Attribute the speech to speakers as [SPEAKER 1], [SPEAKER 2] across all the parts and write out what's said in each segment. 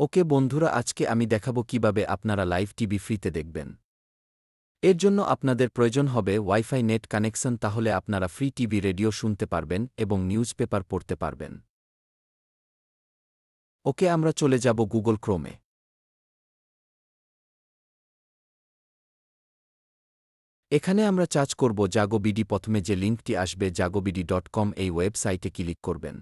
[SPEAKER 1] ওকে বন্ধুরা, আজকে আমি দেখাবো কীভাবে আপনারা লাইভ টিভি ফ্রিতে দেখবেন। এর জন্য আপনাদের প্রয়োজন হবে ওয়াইফাই নেট কানেকশন, তাহলে আপনারা ফ্রি টিভি রেডিও শুনতে পারবেন এবং নিউজ পেপার পড়তে পারবেন। ওকে, আমরা চলে যাব গুগল ক্রোমে। এখানে আমরা চার্জ করব জাগোবিডি প্রথমে যে লিঙ্কটি আসবে জাগোবিডি ডট কম, এই ওয়েবসাইটে ক্লিক করবেন।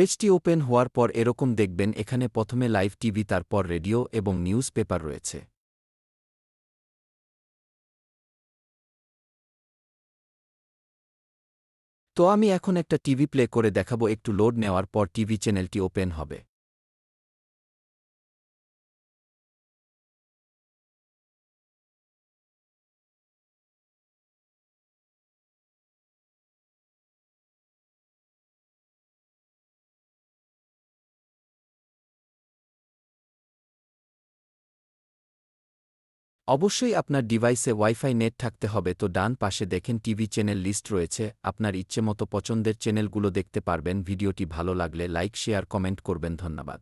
[SPEAKER 1] পেজটি ওপেন হওয়ার পর এরকম দেখবেন এখানে প্রথমে লাইভ টিভি, তারপর রেডিও এবং নিউজ পেপার রয়েছে। তো আমি এখন একটা টিভি প্লে করে দেখাবো, একটু লোড নেওয়ার পর টিভি চ্যানেলটি ওপেন হবে। অবশ্যই আপনার ডিভাইসে ওয়াইফাই নেট থাকতে হবে তো ডান পাশে দেখেন টিভি চ্যানেল লিস্ট রয়েছে, আপনার ইচ্ছেমতো পছন্দের চ্যানেলগুলো দেখতে পারবেন, ভিডিওটি ভালো লাগলে লাইক, শেয়ার, কমেন্ট করবেন, ধন্যবাদ।